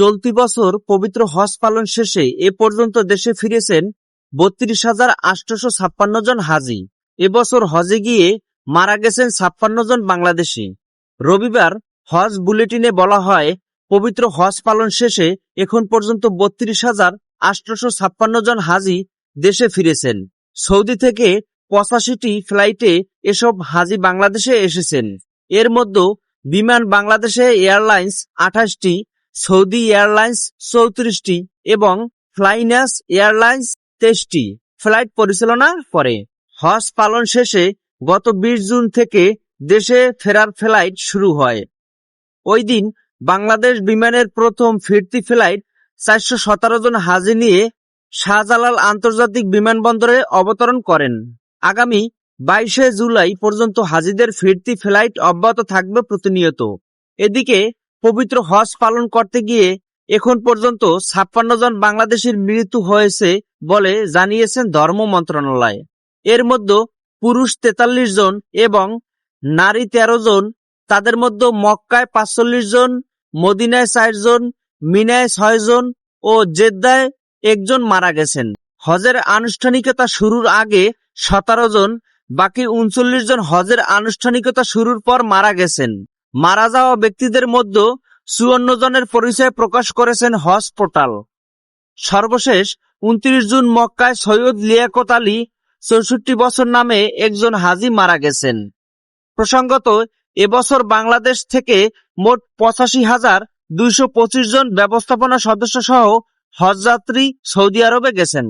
চলতি বছর পবিত্র হজ পালন শেষে এ পর্যন্ত দেশে ফিরেছেন বত্রিশ হাজার আটশোশো ছাপ্পান্ন জন হাজি। এবছর হজে গিয়ে মারা গেছেন ছাপ্পান্ন জন বাংলাদেশি। রবিবার হজ বুলেটিনে বলা হয়, পবিত্র হজ পালন শেষে এখন পর্যন্ত বত্রিশ হাজার আটশোশো ছাপ্পান্ন জন হাজি দেশে ফিরেছেন। সৌদি থেকে পঁচাশিটি ফ্লাইটে এসব হাজি বাংলাদেশে এসেছেন। এর মধ্যে বিমান বাংলাদেশে এয়ারলাইন্স আঠাশটি সৌদি এয়ারলাইন্স চৌত্রিশটি এবং ফ্লাইনাস এয়ারলাইন্স তেইশটি ফ্লাইট পরিচালনা করে হজ পালন শেষে গত বিশ জুন থেকে দেশে ফেরার ফ্লাইট শুরু হয়। ওই দিন বাংলাদেশ বিমানের প্রথম ফিরতি ফ্লাইট চারশো সতেরো জন হাজি নিয়ে শাহজালাল আন্তর্জাতিক বিমানবন্দরে অবতরণ করেন। আগামী বাইশে জুলাই পর্যন্ত হাজিদের ফিরতি ফ্লাইট অব্যাহত থাকবে প্রতিনিয়ত। এদিকে পবিত্র হজ পালন করতে গিয়ে এখন পর্যন্ত ছাপ্পান্ন জন বাংলাদেশের মৃত্যু হয়েছে বলে জানিয়েছেন ধর্ম মন্ত্রণালয়। এর মধ্যে পুরুষ তেতাল্লিশ জন এবং নারী তেরো জন, তাদের মধ্যে মক্কায় পাঁচচল্লিশ জন, মদিনায় চার জন, মিনায় ছয় জন ও জেদ্দায় একজন মারা গেছেন। হজের আনুষ্ঠানিকতা শুরুর আগে সতেরো জন, বাকি উনচল্লিশ জন হজের আনুষ্ঠানিকতা শুরুর পর মারা গেছেন। মারা যাওয়া ব্যক্তিদের মধ্যে চুয়ান্ন জনের পরিচয় প্রকাশ করেছেন হজ পোর্টাল সর্বশেষ উনত্রিশ জুন মক্কায় সৈয়দ লিয়াকত আলী চৌষট্টি বছর নামে একজন হাজি মারা গেছেন। প্রসঙ্গত, এবছর বাংলাদেশ থেকে মোট পঁচাশি হাজার দুইশো পঁচিশ জন ব্যবস্থাপনা সদস্য সহ হজযাত্রী সৌদি আরবে গেছেন।